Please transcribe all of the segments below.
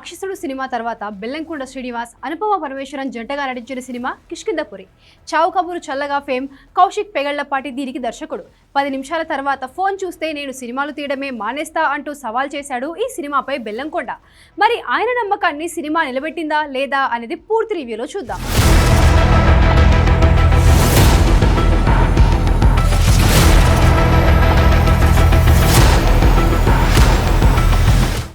రాక్షసుడు సినిమా తర్వాత బెల్లంకొండ శ్రీనివాస్ అనుపమ పరమేశ్వరన్ జంటగా నటించిన సినిమా కిష్కిందపురి చావు కబురు చల్లగా ఫేమ్ కౌశిక్ పెగళ్ళపాటి దీనికి దర్శకుడు. పది నిమిషాల తర్వాత ఫోన్ చూస్తే నేను సినిమాలు తీయడమే మానేస్తా అంటూ సవాల్ చేశాడు ఈ సినిమాపై బెల్లంకొండ. మరి ఆయన నమ్మకాన్ని సినిమా నిలబెట్టిందా లేదా అనేది పూర్తి రివ్యూలో చూద్దాం.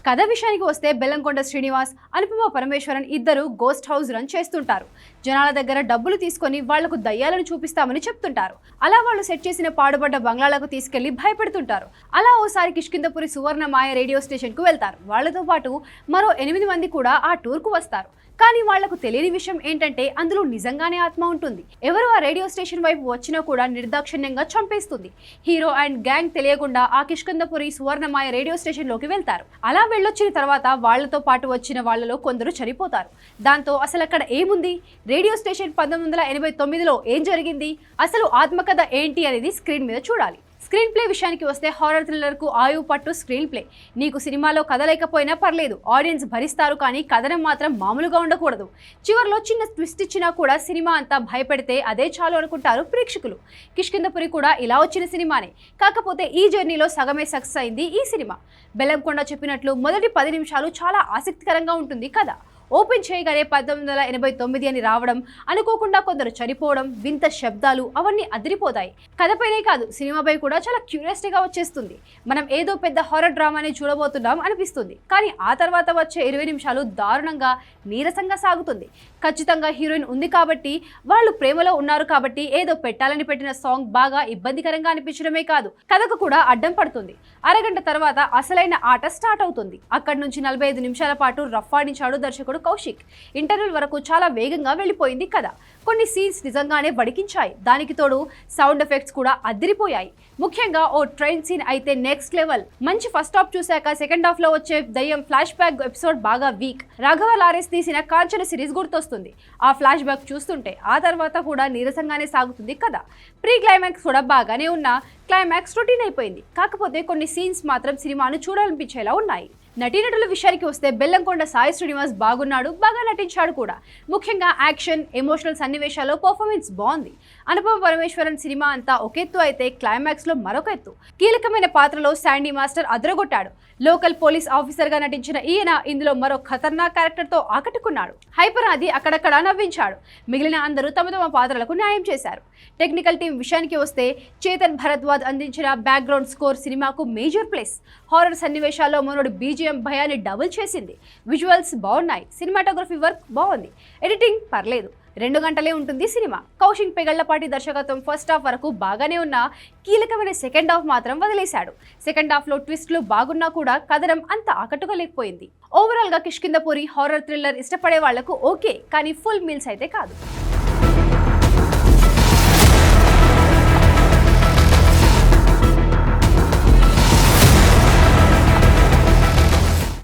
కథ విషయానికి వస్తే బెల్లంకొండ శ్రీనివాస్ అనుపమ పరమేశ్వరన్ ఇద్దరు గోస్ట్ హౌస్ రన్ చేస్తుంటారు. జనాల దగ్గర డబ్బులు తీసుకొని వాళ్ళకు దయ్యాలను చూపిస్తామని చెప్తుంటారు. అలా వాళ్ళు సెట్ చేసిన పాడుబడ్డ బంగ్లాలకు తీసుకెళ్ళి భయపెడుతుంటారు. అలా ఓసారి కిష్కిందపురి సువర్ణ మాయ రేడియో స్టేషన్కు వెళ్తారు. వాళ్ళతో పాటు మరో ఎనిమిది మంది కూడా ఆ టూర్కు వస్తారు. కానీ వాళ్ళకు తెలియని విషయం ఏంటంటే అందులో నిజంగానే ఆత్మ ఉంటుంది. ఎవరు ఆ రేడియో స్టేషన్ వైపు వచ్చినా కూడా నిర్దాక్షిణ్యంగా చంపేస్తుంది. హీరో అండ్ గ్యాంగ్ తెలియకుండా ఆ కిష్కందపురి సువర్ణమాయ రేడియో స్టేషన్లోకి వెళ్తారు. అలా వెళ్ళొచ్చిన తర్వాత వాళ్ళతో పాటు వచ్చిన వాళ్ళలో కొందరు చనిపోతారు. దాంతో అసలు అక్కడ ఏముంది? రేడియో స్టేషన్ పంతొమ్మిది వందల ఎనభై తొమ్మిదిలో ఏం జరిగింది? అసలు ఆత్మకథ ఏంటి అనేది స్క్రీన్ మీద చూడాలి. స్క్రీన్ ప్లే విషయానికి వస్తే హారర్ థ్రిల్లర్కు ఆయువు పట్టు స్క్రీన్ ప్లే. నీకు సినిమాలో కథ లేకపోయినా పర్లేదు. ఆడియన్స్ భరిస్తారు కానీ కథనం మాత్రం మామూలుగా ఉండకూడదు. చివరిలో చిన్న ట్విస్ట్ ఇచ్చినా కూడా సినిమా అంతా భయపెడితే అదే చాలు అనుకుంటారు ప్రేక్షకులు. కిష్కిందపురి కూడా ఇలా వచ్చిన సినిమానే. కాకపోతే ఈ జర్నీలో సగమే సక్సెస్ అయింది ఈ సినిమా. బెల్లంకొండ చెప్పినట్లు మొదటి పది నిమిషాలు చాలా ఆసక్తికరంగా ఉంటుంది కథ. ఓపెన్ చేయగానే పంతొమ్మిది వందల ఎనభై తొమ్మిది అని రావడం అనుకోకుండా కొందరు చనిపోవడం వింత శబ్దాలు అవన్నీ అదిరిపోతాయి. కథపైనే కాదు సినిమాపై కూడా చాలా క్యూరియాసిటీగా వచ్చేస్తుంది. మనం ఏదో పెద్ద హారర్ డ్రామాని చూడబోతున్నాం అనిపిస్తుంది. కానీ ఆ తర్వాత వచ్చే ఇరవై నిమిషాలు దారుణంగా నీరసంగా సాగుతుంది. ఖచ్చితంగా హీరోయిన్ ఉంది కాబట్టి వాళ్ళు ప్రేమలో ఉన్నారు కాబట్టి ఏదో పెట్టాలని పెట్టిన సాంగ్ బాగా ఇబ్బందికరంగా అనిపించడమే కాదు. కథకు కూడా అడ్డం పడుతుంది. అరగంట తర్వాత అసలైన ఆట స్టార్ట్ అవుతుంది. అక్కడి నుంచి నలభై ఐదు నిమిషాల పాటు రఫ్ ఆడించాడు దర్శకుడు కౌశిక్. ఇంటర్వెల్ వరకు చాలా వేగంగా వెళ్ళిపోయింది కదా కొన్ని సీన్స్ నిజంగానే వడికించాయి దానికి తోడు సౌండ్ ఎఫెక్ట్స్ కూడా అదిరిపోయాయి. ముఖ్యంగా ఓ ట్రైన్ సీన్ అయితే నెక్స్ట్ లెవెల్. మంచి ఫస్ట్ హాఫ్ చూశాక సెకండ్ హాఫ్లో వచ్చే దయ్యం ఫ్లాష్ బ్యాక్ ఎపిసోడ్ బాగా వీక్. రాఘవ లారెస్ తీసిన కాంచన సిరీస్ గుర్తొస్తుంది. ఆ ఫ్లాష్ బ్యాక్ చూస్తుంటే ఆ తర్వాత కూడా నీరసంగానే సాగుతుంది కదా ప్రీ క్లైమాక్స్ కూడా బాగానే ఉన్నా క్లైమాక్స్ రొటీన్ అయిపోయింది. కాకపోతే కొన్ని సీన్స్ మాత్రం సినిమాను చూడాలనిపించేలా ఉన్నాయి. నటీనటుల విషయానికి వస్తే బెల్లంకొండ సాయి శ్రీనివాస్ బాగున్నాడు బాగా నటించాడు కూడా. ముఖ్యంగా యాక్షన్ ఎమోషనల్ సన్నివేశాల్లో పర్ఫార్మెన్స్ బాగుంది. అనుపమ పరమేశ్వరన్ సినిమా అంతా ఒక ఎత్తు అయితే క్లైమాక్స్లో మరొక ఎత్తు. కీలకమైన పాత్రలో శాండీ మాస్టర్ అదరగొట్టాడు. లోకల్ పోలీస్ ఆఫీసర్గా నటించిన ఈయన ఇందులో మరో ఖతర్నాక్ క్యారెక్టర్తో ఆకట్టుకున్నాడు. హైపర్ ఆది అక్కడక్కడ నవ్వించాడు. మిగిలిన అందరూ తమ తమ పాత్రలకు న్యాయం చేశారు. టెక్నికల్ టీం విషయానికి వస్తే చేతన్ భరద్వాజ్ అందించిన బ్యాక్గ్రౌండ్ స్కోర్ సినిమాకు మేజర్ ప్లేస్. హారర్ సన్నివేశాల్లో మనోడు బీజిఎం భయాన్ని డబుల్ చేసింది. విజువల్స్ బాగున్నాయి. సినిమాటోగ్రఫీ వర్క్ బాగుంది. ఎడిటింగ్ పర్లేదు. రెండు గంటలే ఉంటుంది సినిమా. కౌశిక్ పెగళ్ళపాటి దర్శకత్వం ఫస్ట్ హాఫ్ వరకు బాగానే ఉన్నా కీలకమైన సెకండ్ హాఫ్ మాత్రం వదిలేశాడు. సెకండ్ హాఫ్లో ట్విస్ట్లు బాగున్నా కూడా కథనం అంత ఆకట్టుకోలేకపోయింది. ఓవరాల్గా కిష్కిందపూరి హారర్ థ్రిల్లర్ ఇష్టపడే వాళ్ళకు ఓకే కానీ ఫుల్ మీల్స్ అయితే కాదు.